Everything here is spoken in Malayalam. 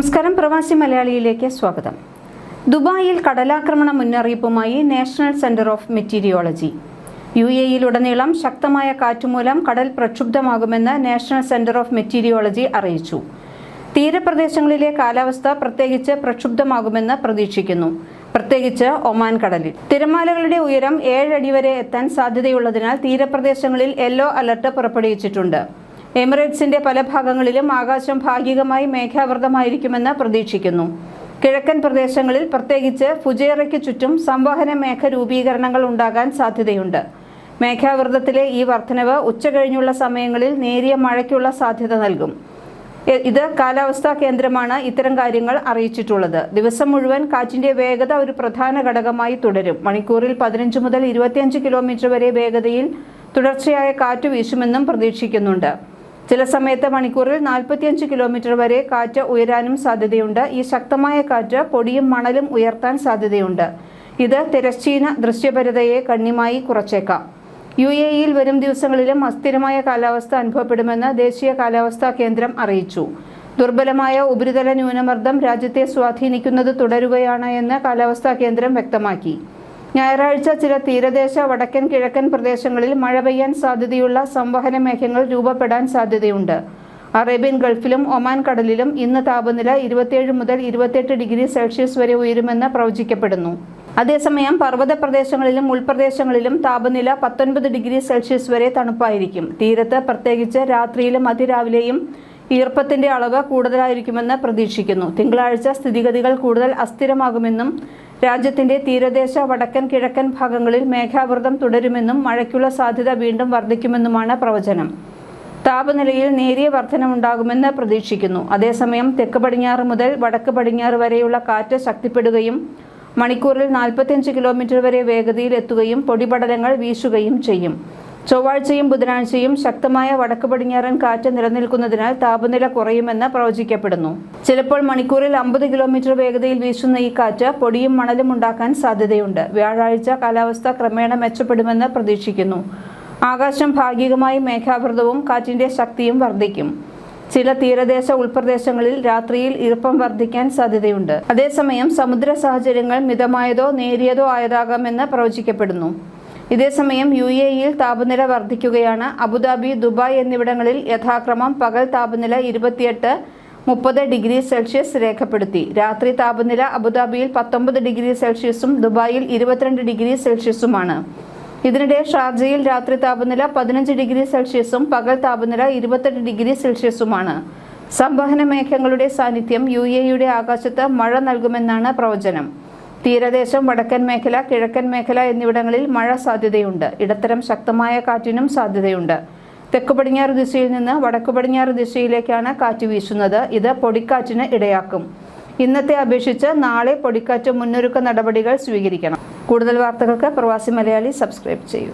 നമസ്കാരം. പ്രവാസി മലയാളിയിലേക്ക് സ്വാഗതം. ദുബായിൽ കടലാക്രമണ മുന്നറിയിപ്പുമായി നാഷണൽ സെന്റർ ഓഫ് മെറ്റീരിയോളജി. യു എയിലുടനീളം ശക്തമായ കാറ്റുമൂലം കടൽ പ്രക്ഷുബ്ധമാകുമെന്ന് നാഷണൽ സെന്റർ ഓഫ് മെറ്റീരിയോളജി അറിയിച്ചു. തീരപ്രദേശങ്ങളിലെ കാലാവസ്ഥ പ്രത്യേകിച്ച് പ്രക്ഷുബ്ധമാകുമെന്ന് പ്രതീക്ഷിക്കുന്നു. പ്രത്യേകിച്ച് ഒമാൻ കടലിൽ. തിരമാലകളുടെ ഉയരം ഏഴടി വരെ എത്താൻ സാധ്യതയുള്ളതിനാൽ തീരപ്രദേശങ്ങളിൽ യെല്ലോ അലർട്ട് പുറപ്പെടുവിച്ചിട്ടുണ്ട്. എമിറേറ്റ്സിന്റെ പല ഭാഗങ്ങളിലും ആകാശം ഭാഗികമായി മേഘാവൃതമായിരിക്കുമെന്ന് പ്രതീക്ഷിക്കുന്നു. കിഴക്കൻ പ്രദേശങ്ങളിൽ പ്രത്യേകിച്ച് ഫുജേറയ്ക്ക് ചുറ്റും സംവഹന മേഘ രൂപീകരണങ്ങൾ ഉണ്ടാകാൻ സാധ്യതയുണ്ട്. മേഘാവൃതത്തിലെ ഈ വർധനവ് ഉച്ചകഴിഞ്ഞുള്ള സമയങ്ങളിൽ നേരിയ മഴയ്ക്കുള്ള സാധ്യത നൽകും. ഇത് കാലാവസ്ഥാ കേന്ദ്രമാണ് ഇത്തരം കാര്യങ്ങൾ അറിയിച്ചിട്ടുള്ളത്. ദിവസം മുഴുവൻ കാറ്റിന്റെ വേഗത ഒരു പ്രധാന ഘടകമായി തുടരും. മണിക്കൂറിൽ പതിനഞ്ച് മുതൽ ഇരുപത്തിയഞ്ച് കിലോമീറ്റർ വരെ വേഗതയിൽ തുടർച്ചയായ കാറ്റ് വീശുമെന്നും പ്രതീക്ഷിക്കുന്നുണ്ട്. ചില സമയത്ത് മണിക്കൂറിൽ നാൽപ്പത്തിയഞ്ച് കിലോമീറ്റർ വരെ കാറ്റ് ഉയരാനും സാധ്യതയുണ്ട്. ഈ ശക്തമായ കാറ്റ് പൊടിയും മണലും ഉയർത്താൻ സാധ്യതയുണ്ട്. ഇത് തിരശ്ചീന ദൃശ്യപരതയെ കണ്ണിമായി കുറച്ചേക്കാം. യു എ ഇയിൽ വരും ദിവസങ്ങളിലും അസ്ഥിരമായ കാലാവസ്ഥ അനുഭവപ്പെടുമെന്ന് ദേശീയ കാലാവസ്ഥാ കേന്ദ്രം അറിയിച്ചു. ദുർബലമായ ഉപരിതല ന്യൂനമർദ്ദം രാജ്യത്തെ സ്വാധീനിക്കുന്നത് തുടരുകയാണ് എന്ന് കാലാവസ്ഥാ കേന്ദ്രം വ്യക്തമാക്കി. ഞായറാഴ്ച ചില തീരദേശ വടക്കൻ കിഴക്കൻ പ്രദേശങ്ങളിൽ മഴ പെയ്യാൻ സാധ്യതയുള്ള സംവഹന മേഘങ്ങൾ രൂപപ്പെടാൻ സാധ്യതയുണ്ട്. അറേബ്യൻ ഗൾഫിലും ഒമാൻ കടലിലും ഇന്ന് താപനില ഇരുപത്തിയേഴ് മുതൽ ഇരുപത്തിയെട്ട് ഡിഗ്രി സെൽഷ്യസ് വരെ ഉയരുമെന്ന് പ്രവചിക്കപ്പെടുന്നു. അതേസമയം പർവത പ്രദേശങ്ങളിലും ഉൾപ്രദേശങ്ങളിലും താപനില പത്തൊൻപത് ഡിഗ്രി സെൽഷ്യസ് വരെ തണുപ്പായിരിക്കും. തീരത്ത് പ്രത്യേകിച്ച് രാത്രിയിലും അതിരാവിലെയും ഈർപ്പത്തിന്റെ അളവ് കൂടുതലായിരിക്കുമെന്ന് പ്രതീക്ഷിക്കുന്നു. തിങ്കളാഴ്ച സ്ഥിതിഗതികൾ കൂടുതൽ അസ്ഥിരമാകുമെന്നും രാജ്യത്തിന്റെ തീരദേശ വടക്കൻ കിഴക്കൻ ഭാഗങ്ങളിൽ മേഘാവൃതം തുടരുമെന്നും മഴയ്ക്കുള്ള സാധ്യത വീണ്ടും വർദ്ധിക്കുമെന്നുമാണ് പ്രവചനം. താപനിലയിൽ നേരിയ വർധനമുണ്ടാകുമെന്ന് പ്രതീക്ഷിക്കുന്നു. അതേസമയം തെക്ക് പടിഞ്ഞാറ് മുതൽ വടക്ക് പടിഞ്ഞാറ് വരെയുള്ള കാറ്റ് ശക്തിപ്പെടുകയും മണിക്കൂറിൽ നാൽപ്പത്തിയഞ്ച് കിലോമീറ്റർ വരെ വേഗതയിൽ എത്തുകയും പൊടിപടലങ്ങൾ വീശുകയും ചെയ്യും. ചൊവ്വാഴ്ചയും ബുധനാഴ്ചയും ശക്തമായ വടക്ക് പടിഞ്ഞാറൻ കാറ്റ് നിലനിൽക്കുന്നതിനാൽ താപനില കുറയുമെന്ന് പ്രവചിക്കപ്പെടുന്നു. ചിലപ്പോൾ മണിക്കൂറിൽ അമ്പത് കിലോമീറ്റർ വേഗതയിൽ വീശുന്ന ഈ കാറ്റ് പൊടിയും മണലും ഉണ്ടാക്കാൻ സാധ്യതയുണ്ട്. വ്യാഴാഴ്ച കാലാവസ്ഥ ക്രമേണ മെച്ചപ്പെടുമെന്ന് പ്രതീക്ഷിക്കുന്നു. ആകാശം ഭാഗികമായി മേഘാവൃതവും കാറ്റിന്റെ ശക്തിയും വർദ്ധിക്കും. ചില തീരദേശ ഉൾപ്രദേശങ്ങളിൽ രാത്രിയിൽ ഈർപ്പം വർദ്ധിക്കാൻ സാധ്യതയുണ്ട്. അതേസമയം സമുദ്ര സാഹചര്യങ്ങൾ മിതമായതോ നേരിയതോ ആയതാകാമെന്ന് പ്രവചിക്കപ്പെടുന്നു. ഇതേസമയം യു എ ഇയിൽ താപനില വർദ്ധിക്കുകയാണ്. അബുദാബി ദുബായ് എന്നിവിടങ്ങളിൽ യഥാക്രമം പകൽ താപനില ഇരുപത്തിയെട്ട് മുപ്പത് ഡിഗ്രി സെൽഷ്യസ് രേഖപ്പെടുത്തി. രാത്രി താപനില അബുദാബിയിൽ പത്തൊമ്പത് ഡിഗ്രി സെൽഷ്യസും ദുബായിൽ ഇരുപത്തിരണ്ട് ഡിഗ്രി സെൽഷ്യസുമാണ്. ഇതിനിടെ ഷാർജയിൽ രാത്രി താപനില പതിനഞ്ച് ഡിഗ്രി സെൽഷ്യസും പകൽ താപനില ഇരുപത്തെട്ട് ഡിഗ്രി സെൽഷ്യസുമാണ്. സംവഹന മേഘങ്ങളുടെ സാന്നിധ്യം യു എയുടെ ആകാശത്ത് മഴ നൽകുമെന്നാണ് പ്രവചനം. തീരദേശം വടക്കൻ മേഖല കിഴക്കൻ മേഖല എന്നിവിടങ്ങളിൽ മഴ സാധ്യതയുണ്ട്. ഇടത്തരം ശക്തമായ കാറ്റിനും സാധ്യതയുണ്ട്. തെക്ക് പടിഞ്ഞാറ് ദിശയിൽ നിന്ന് വടക്കു പടിഞ്ഞാറ് ദിശയിലേക്കാണ് കാറ്റ് വീശുന്നത്. ഇത് പൊടിക്കാറ്റിന് ഇടയാക്കും. ഇന്നത്തെ അപേക്ഷിച്ച് നാളെ പൊടിക്കാറ്റ് മുന്നൊരുക്ക നടപടികൾ സ്വീകരിക്കണം. കൂടുതൽ വാർത്തകൾക്ക് പ്രവാസി മലയാളി സബ്സ്ക്രൈബ് ചെയ്യൂ.